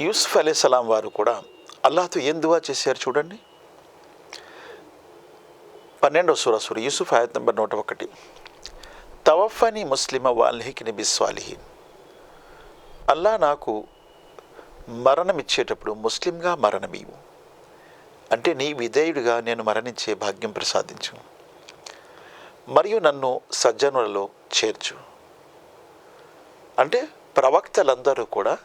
యూసుఫ్ అలీసలాం వారు కూడా అల్లాహతో ఏం దువా చేశారు చూడండి. పన్నెండవ సూరసురు యూసుఫ్ ఆయత్ నెంబర్ నూట ఒకటి. తవఫని ముస్లిమ వాల్హికిని బిస్వాలిహీన్. అల్లా నాకు మరణం ఇచ్చేటప్పుడు ముస్లింగా మరణమీవు అంటే నీ విధేయుడిగా నేను మరణించే భాగ్యం ప్రసాదించు. మరియు నన్ను సజ్జనులలో చేర్చు. అంటే ప్రవక్తలందరూ కూడా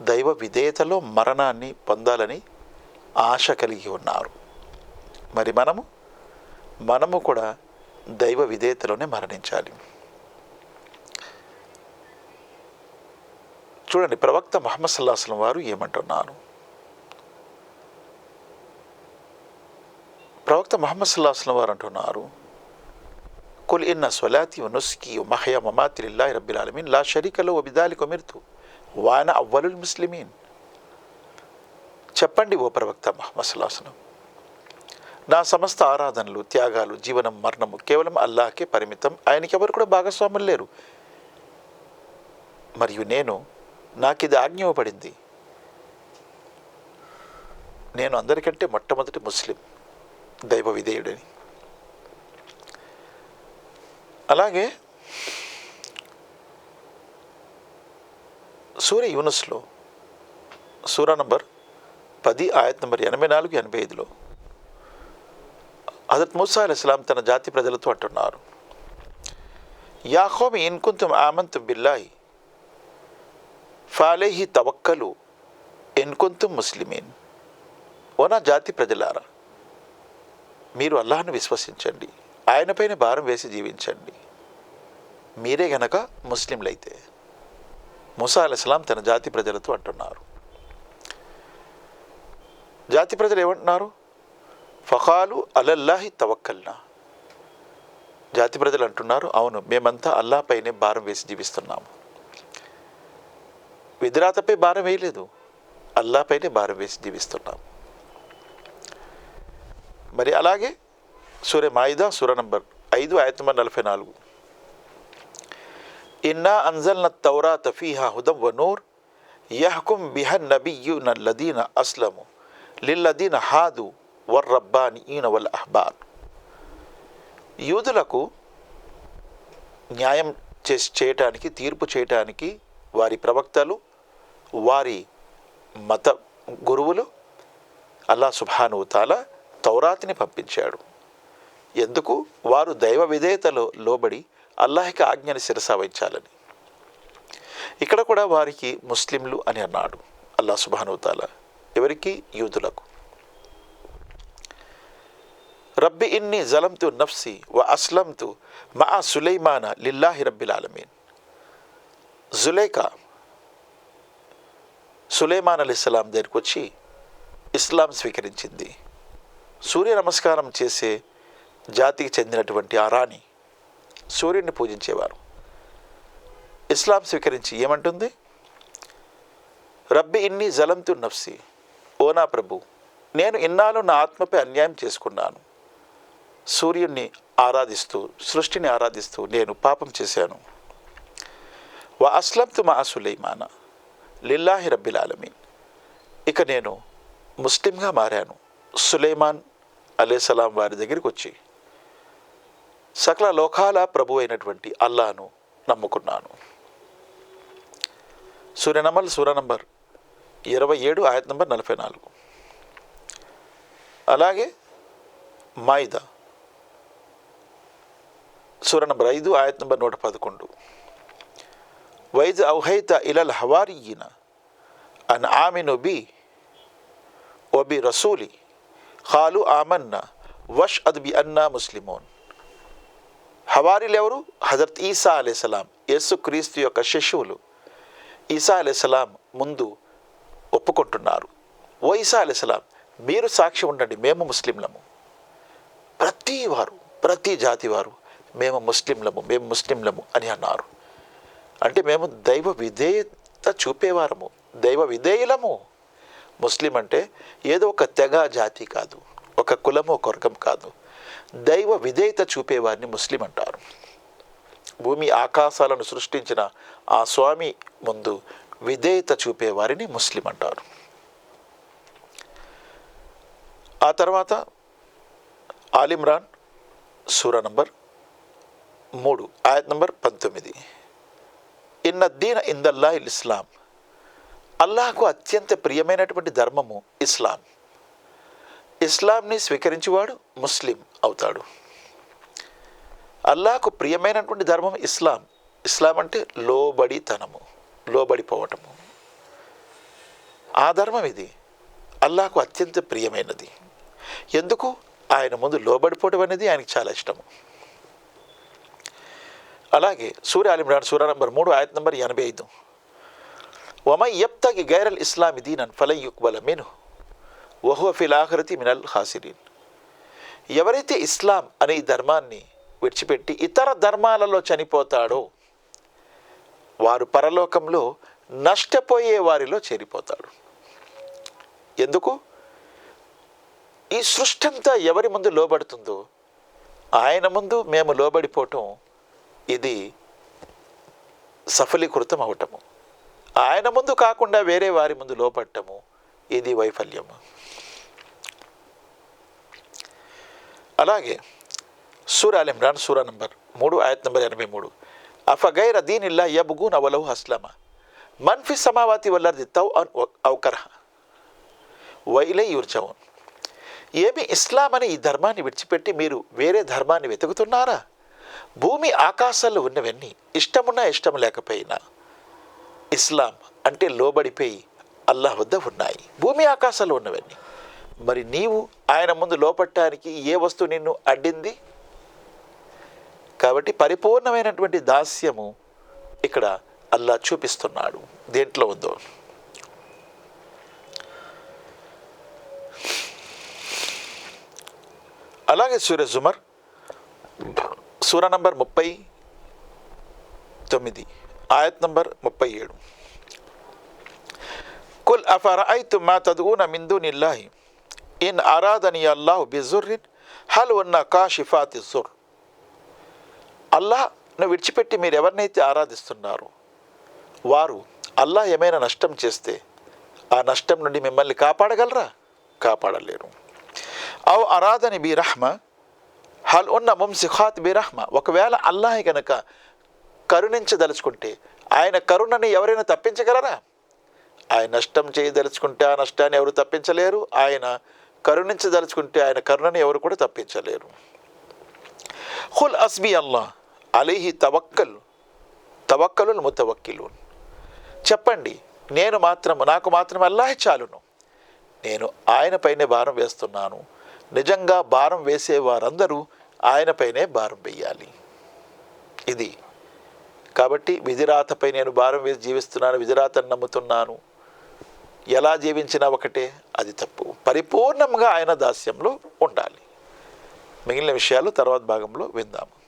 దైవ విధేయతలో మరణాన్ని పొందాలని ఆశ కలిగి ఉన్నారు. మరి మనము? మనము కూడా దైవ విధేయతలోనే మరణించాలి. చూడండి ప్రవక్త మహమ్మద్ సల్లాహం వారు ఏమంటున్నారు? ప్రవక్త మహమ్మద్ సల్లాహం వారు అంటున్నారు కుల్ ఇన్న స్వలాతి నుస్కి మహయ మమాతిల్లా రబ్బిలాలమీన్ లా షరీకలో వబిదాలిక మిర్తు వాన అవ్వలుల్ ముస్లిమీన్. చెప్పండి ఓ ప్రవక్త మహమ్మద్ సల్లాహం నా సమస్త ఆరాధనలు త్యాగాలు జీవనం మరణము కేవలం అల్లాహకే పరిమితం. ఆయనకి ఎవరు కూడా భాగస్వాములు లేరు. మరియు నేను నాకు ఇది ఆజ్ఞ ఇవ్వబడింది నేను అందరికంటే మొట్టమొదటి ముస్లిం దైవ విధేయుడని. అలాగే సూర్య యూనస్లో సూరా నంబర్ పది ఆయత్ నంబర్ ఎనభై నాలుగు ఎనభై ఐదులో హజరత్ మూసా అలీస్లాం తన జాతి ప్రజలతో అంటున్నారు. యాహోమి ఇన్కుంతుం ఆమంతుం బిల్లాయి ఫాలేహి తవక్కలు ఎన్కొంతుం ముస్లిమీన్. ఓ నా జాతి ప్రజలారా మీరు అల్లాహను విశ్వసించండి ఆయనపైన భారం వేసి జీవించండి. మీరే గనక ముస్లింలైతే. ముసా అలీస్లాం తన జాతి ప్రజలతో అంటున్నారు. జాతి ప్రజలు ఏమంటున్నారు? ఫహాలు అలల్లాహి తవక్కల్నా. జాతి ప్రజలు అంటున్నారు అవును మేమంతా అల్లాపైనే భారం వేసి జీవిస్తున్నాము. విధిరాతపై భారం వేయలేదు అల్లాపైనే భారం వేసి జీవిస్తున్నాము. మరి అలాగే సూర్య మాయిదా సూర నంబర్ ఐదు ఆయత నలభై నాలుగు. ఇన్నా అన్జల్న తౌరా తఫీహా హుదం వ నూర్ యహకుం బిహన్ నబియున లదీన అస్లము లిల్లదీన హాదు వర్ రబ్బాని ఈన వల్ అహ్బార్. యూదులకు న్యాయం చేసి చేయటానికి తీర్పు చేయటానికి వారి ప్రవక్తలు వారి మత గురువులు అల్లా సుభానుతాల తౌరాతిని పంపించాడు. ఎందుకు? వారు దైవ విధేయతలో లోబడి అల్లాహికి ఆజ్ఞని శిరస వహించాలని. ఇక్కడ కూడా వారికి ముస్లింలు అని అన్నాడు అల్లా సుభానుతాల ఎవరికి? యూదులకు. రబ్బి ఇన్ని జలంతు నఫ్సి వ అస్లంతు మా సులైమాన లిల్లాహి రబ్బిల్ ఆలమీన్. జులేకా సులేమాన్ అలీస్లాం దగ్గరికి వచ్చి ఇస్లాం స్వీకరించింది. సూర్య నమస్కారం చేసే జాతికి చెందినటువంటి ఆ రాణి సూర్యుడిని పూజించేవారు. ఇస్లాం స్వీకరించి ఏమంటుంది? రబ్బి ఇన్ని జలంతు నఫ్సి ఓ నా ప్రభు నేను ఇన్నాళ్ళు నా ఆత్మపై అన్యాయం చేసుకున్నాను. సూర్యుడిని ఆరాధిస్తూ సృష్టిని ఆరాధిస్తూ నేను పాపం చేశాను. వా అస్లంతు మా సులైమాన లిల్లాహి రబ్బిల్ ఆలమీన్. ఇక నేను ముస్లింగా మారాను. సులేమాన్ అలేసలాం వారి దగ్గరికి వచ్చి సకల లోకాల ప్రభు అయినటువంటి అల్లాను నమ్ముకున్నాను. సూర్యనమల్ సూర్య నంబర్ ఇరవై ఏడు ఆయత్ నంబర్ నలభై నాలుగు. అలాగే మాయిదా సూర్య నంబర్ ఐదు ఆయత్ నంబర్ నూట పదకొండు. వైజ్ ఔహైత ఇలల్ హవారియిన అన్ ఆమెను బి ఓ బి రసూలి ఖాలు ఆమన్న వష్ అద్ బి అన్నా ముస్లిమోన్. హవారీలు ఎవరు? హజరత్ ఈసా అలైసలాం యేసు క్రీస్తు యొక్క శిశువులు ఈసా అలైసలాం ముందు ఒప్పుకుంటున్నారు. ఓ ఈసా అలైసలాం మీరు సాక్షి ఉండండి మేము ముస్లింలము. ప్రతి వారు ప్రతి జాతి వారు మేము ముస్లింలము మేము ముస్లింలము అని అన్నారు. అంటే మేము దైవ విధేయత చూపేవారము దైవ విధేయులము. ముస్లిం అంటే ఏదో ఒక తెగ జాతి కాదు ఒక కులము ఒక వర్గం కాదు. దైవ విధేయత చూపేవారిని ముస్లిం అంటారు. భూమి ఆకాశాలను సృష్టించిన ఆ స్వామి ముందు విధేయత చూపేవారిని ముస్లిం అంటారు. ఆ తర్వాత ఆలిమ్రాన్ సూర నంబర్ మూడు ఆయత్ నంబర్ పంతొమ్మిది. ఇన్న దీన ఇందల్లా ఇస్లాం. అల్లాహకు అత్యంత ప్రియమైనటువంటి ధర్మము ఇస్లాం. ఇస్లాంని స్వీకరించేవాడు ముస్లిం అవుతాడు. అల్లాకు ప్రియమైనటువంటి ధర్మం ఇస్లాం. ఇస్లాం అంటే లోబడితనము లోబడిపోవటము. ఆ ధర్మం ఇది. అల్లాకు అత్యంత ప్రియమైనది. ఎందుకు? ఆయన ముందు లోబడిపోవడం అనేది ఆయనకి చాలా ఇష్టము. అలాగే సూర్య అలిమ్రాన్ సూర్య నంబర్ మూడు ఆయత్ నంబర్ ఎనభై ఐదు. వమై యబ్తగి గైరల్ ఇస్లామి దీనన్ ఫలై యుక్బల మిను వహువ ఫిల్ మినల్ హాసిరీన్ ఎవరైతే ఇస్లాం అనే ఈ ధర్మాన్ని విడిచిపెట్టి ఇతర ధర్మాలలో చనిపోతాడో వారు పరలోకంలో నష్టపోయే వారిలో చేరిపోతాడు. ఎందుకు? ఈ సృష్టి అంతా ఎవరి ముందు లోబడుతుందో ఆయన ముందు మేము లోబడిపోవటం ఇది సఫలీకృతం అవటము. ఆయన ముందు కాకుండా వేరే వారి ముందు లోపడటము ఇది వైఫల్యము. అలాగే సూర అల్ ఇమ్రాన్ సూరా నంబర్ మూడు ఆయత్ నంబర్ ఎనభై మూడు. అఫగైర దీన్ ఇల్లా యబుగూన్ అవలహు అస్లమ. మన్ఫి సమావాతి వల్లది తౌ అన్ అవకరహ వైలే యూర్జవున్. ఏమి ఇస్లాం అనే ఈ ధర్మాన్ని విడిచిపెట్టి మీరు వేరే ధర్మాన్ని వెతుకుతున్నారా? భూమి ఆకాశాల్లో ఉన్నవన్నీ ఇష్టమున్నా ఇష్టం లేకపోయినా ఇస్లాం అంటే లోబడిపోయి అల్లాహ్ వద్ద ఉన్నాయి. భూమి ఆకాశాలు ఉన్నవన్నీ. మరి నీవు ఆయన ముందు లోపట్టడానికి ఏ వస్తువు నిన్ను అడ్డింది? కాబట్టి పరిపూర్ణమైనటువంటి దాస్యము ఇక్కడ అల్లా చూపిస్తున్నాడు. దేంట్లో ఉందో? అలాగే సూర్య జుమర్ సూర నంబర్ ముప్పై తొమ్మిది ఆయత్ నంబర్ ముప్పై ఏడు. కుల్ అఫరఐతు మా మిందు నిల్లాహి ఇన్ అరాదని అల్లాహ్ బిజుర్రిన్ హల్ ఉన్న కాషిఫాతి జుర్. అల్లాహ్ను విడిచిపెట్టి మీరు ఎవరినైతే ఆరాధిస్తున్నారో వారు అల్లాహ్ ఏమైనా నష్టం చేస్తే ఆ నష్టం నుండి మిమ్మల్ని కాపాడగలరా? కాపాడలేరు. అవ్ అరాదని బి రహ్మ హల్ ఉన్న ముంసిఖాత్ బి రహ్మ. ఒకవేళ అల్లాహ్ కనుక కరుణించదలుచుకుంటే ఆయన కరుణని ఎవరైనా తప్పించగలరా? ఆయన నష్టం చేయదలుచుకుంటే ఆ నష్టాన్ని ఎవరు తప్పించలేరు. ఆయన కరుణించదలుచుకుంటే ఆయన కరుణను ఎవరు కూడా తప్పించలేరు. హుల్ అస్బి అల్లా అలీహి తవక్కల్ తవక్కలు ముతవక్కిలు చెప్పండి నేను మాత్రం నాకు మాత్రం అల్లాహ్ చాలును. నేను ఆయనపైనే భారం వేస్తున్నాను. నిజంగా భారం వేసే వారందరూ ఆయనపైనే భారం వేయాలి. ఇది. కాబట్టి విధిరాతపై నేను భారం వేసి జీవిస్తున్నాను విధిరాతను నమ్ముతున్నాను. ఎలా జీవించినా ఒకటే అది తప్పు. పరిపూర్ణంగా ఆయన దాస్యంలో ఉండాలి. మిగిలిన విషయాలు తర్వాత భాగంలో విందాము.